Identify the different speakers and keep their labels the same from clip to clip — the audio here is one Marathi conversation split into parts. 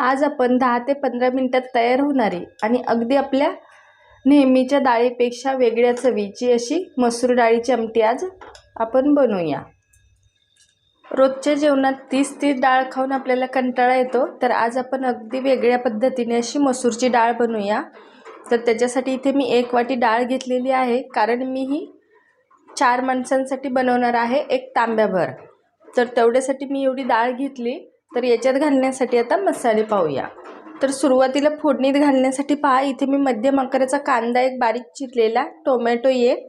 Speaker 1: आज आपण दहा ते पंधरा मिनटात तयार होणारी आणि अगदी आपल्या नेहमीच्या डाळीपेक्षा वेगळ्या चवीची अशी मसूर डाळीची आमटी आज आपण बनवूया. रोजच्या जेवणात तीस तीस डाळ खाऊन आपल्याला कंटाळा येतो तर आज आपण अगदी वेगळ्या पद्धतीने अशी मसूरची डाळ बनवूया. तर त्याच्यासाठी इथे मी एक वाटी डाळ घेतलेली आहे कारण मी ही चार माणसांसाठी बनवणार आहे एक तांब्याभर. तर तेवढ्यासाठी मी एवढी डाळ घेतली तर याच्यात घालण्यासाठी आता मसाले पाहूया. तर सुरुवातीला फोडणीत घालण्यासाठी पहा इथे मी मध्यम आकाराचा कांदा एक बारीक चिरलेला टोमॅटो एक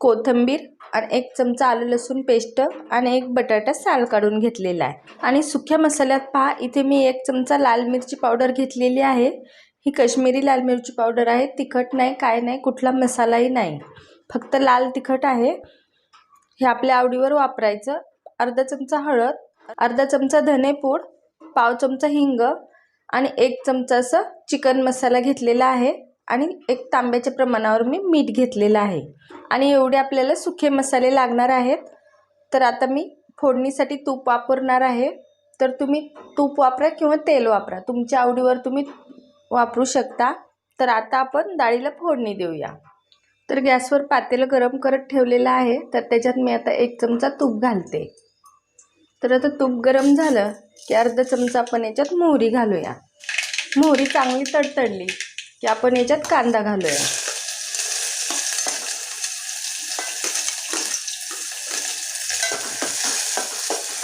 Speaker 1: कोथिंबीर आणि एक चमचा आलं लसूण पेस्ट आणि एक बटाटा साल काढून घेतलेला आहे. आणि सुक्या मसाल्यात पहा इथे मी एक चमचा लाल मिरची पावडर घेतलेली आहे. ही काश्मीरी लाल मिरची पावडर आहे तिखट नाही काय नाही कुठला मसालाही नाही. फक्त लाल तिखट आहे. हे आपल्या आवडीवर वापरायचं. अर्धा चमचा हळद अर्धा चमचा धनेपूड पाव चमचा हिंग आणि एक चमचा असं चिकन मसाला घेतलेला आहे आणि एक तांब्याच्या प्रमाणावर मी मीठ घेतलेलं आहे. आणि एवढे आपल्याला सुखे मसाले लागणार आहेत. तर आता मी फोडणीसाठी तूप वापरणार आहे. तर तुम्ही तूप वापरा किंवा तेल वापरा. तुमच्या आवडीवर तुम्ही वापरू शकता. तर आता आपण डाळीला फोडणी देऊया. तर गॅसवर पातेलं गरम करत ठेवलेलं आहे. तर त्याच्यात मी आता एक चमचा तूप घालते. तर आता तूप गरम झालं की अर्धा चमचा आपण याच्यात मोहरी घालूया. मोहरी चांगली तडतडली की आपण याच्यात कांदा घालूया.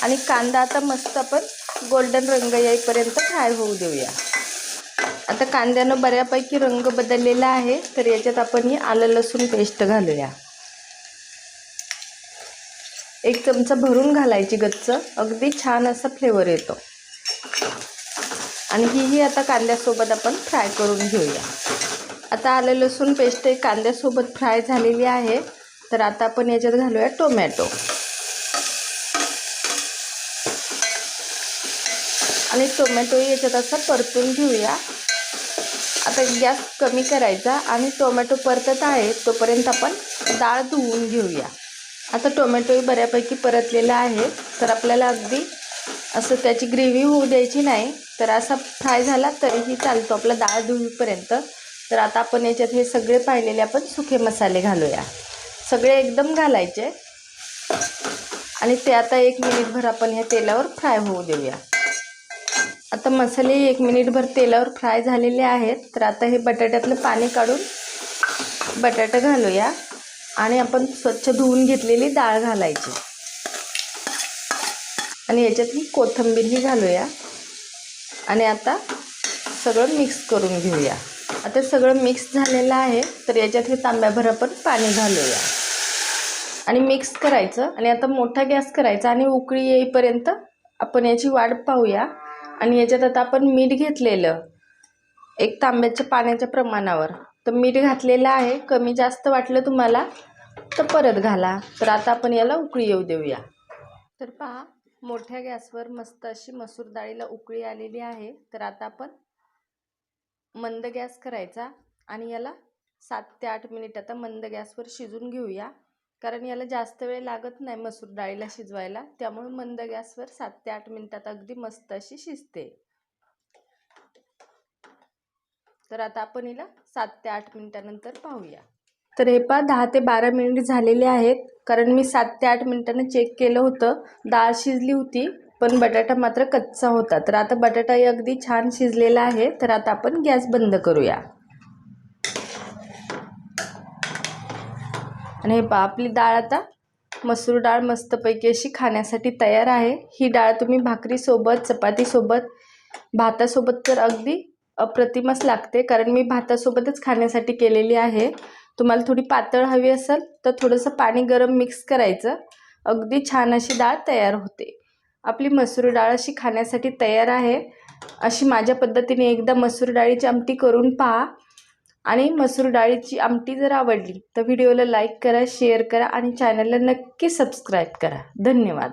Speaker 1: आणि कांदा आता मस्त आपण गोल्डन रंग येईपर्यंत फ्राय होऊ देऊया. आता कांद्यानं बऱ्यापैकी रंग बदललेला आहे तर याच्यात आपण ही आलं लसूण पेस्ट घालूया. एक चमचा भरून घालायची गच्च. अगदी छान असा फ्लेवर येतो. आणि हीही आता कांद्यासोबत आपण फ्राय करून घेऊया. आता आलं लसूण पेस्ट एक कांद्यासोबत फ्राय झालेली आहे. तर आता आपण याच्यात घालूया टोमॅटो आणि टोमॅटो याच्यात असं परतून घेऊया. आता गॅस कमी करायचा आणि टोमॅटो परतत आहे तोपर्यंत आपण डाळ धुवून घेऊया. आता टोमॅटोही बऱ्यापैकी परतलेला आहे. तर आपल्याला अगदी असं त्याची ग्रेव्ही होऊ द्यायची नाही. तर असा फ्राय झाला तरीही चालतो आपला डाळ धुवीपर्यंत. तर आता आपण याच्यात हे सगळे पाहिलेले आपण सुखे मसाले घालूया. सगळे एकदम घालायचे. आणि ते आता एक मिनिटभर आपण ह्या तेलावर फ्राय होऊ देऊया. आता मसाले एक मिनिटभर तेलावर फ्राय झालेले आहेत. तर आता हे बटाट्यातलं पाणी काढून बटाटा घालूया. आणि आपण स्वच्छ धुवून घेतलेली डाळ घालायची. आणि याच्यात ही कोथंबीरही घालूया. आणि आता सगळं मिक्स करून घेऊया. आता सगळं मिक्स झालेलं आहे तर याच्यात हे तांब्याभर आपण पाणी घालूया. आणि मिक्स करायचं. आणि आता मोठा गॅस करायचा आणि उकळी येईपर्यंत आपण याची वाढ पाहूया. आणि याच्यात आता आपण मीठ घेतलेलं एक तांब्याच्या पाण्याच्या प्रमाणावर. तर मीठ घातलेलं आहे. कमी जास्त वाटलं तुम्हाला तर परत घाला. तर आता आपण याला उकळी येऊ देऊया. तर पहा मोठ्या गॅसवर मस्त अशी मसूर डाळीला उकळी आलेली आहे. तर आता आपण मंद गॅस करायचा आणि याला सात ते आठ मिनिट आता मंद गॅसवर शिजून घेऊया. कारण याला जास्त वेळ लागत नाही मसूर डाळीला शिजवायला. त्यामुळे मंद गॅसवर सात ते आठ मिनिटात अगदी मस्त अशी शिजते. तर आता आपण हिला सात ते आठ मिनिटानंतर पाहूया. तर हे पहा दहा ते बारा मिनिट झालेले आहेत. कारण मी सात ते आठ मिनिटानं चेक केलं होतं. डाळ शिजली होती पण बटाटा मात्र कच्चा होता. तर आता बटाटाही अगदी छान शिजलेला आहे. तर आता आपण गॅस बंद करूया. आणि हे पहा आपली डाळ आता मसूर डाळ मस्तपैकी अशी खाण्यासाठी तयार आहे. ही डाळ तुम्ही भाकरीसोबत चपातीसोबत भातासोबत तर अगदी अप्रतिमच लागते. कारण मी भातासोबतच खाण्यासाठी केलेली आहे. तुम्हाला थोडी पातळ हवी असेल तर थोडंसं पाणी गरम मिक्स करायचं. अगदी छान अशी डाळ तयार होते. आपली मसूर डाळ अशी खाण्यासाठी तयार आहे. अशी माझ्या पद्धतीने एकदा मसूर डाळीची आमटी करून पहा. आणि मसूर डाळीची आमटी जर आवडली तर व्हिडिओला लाईक करा शेअर करा आणि चॅनलला नक्की सबस्क्राईब करा. धन्यवाद.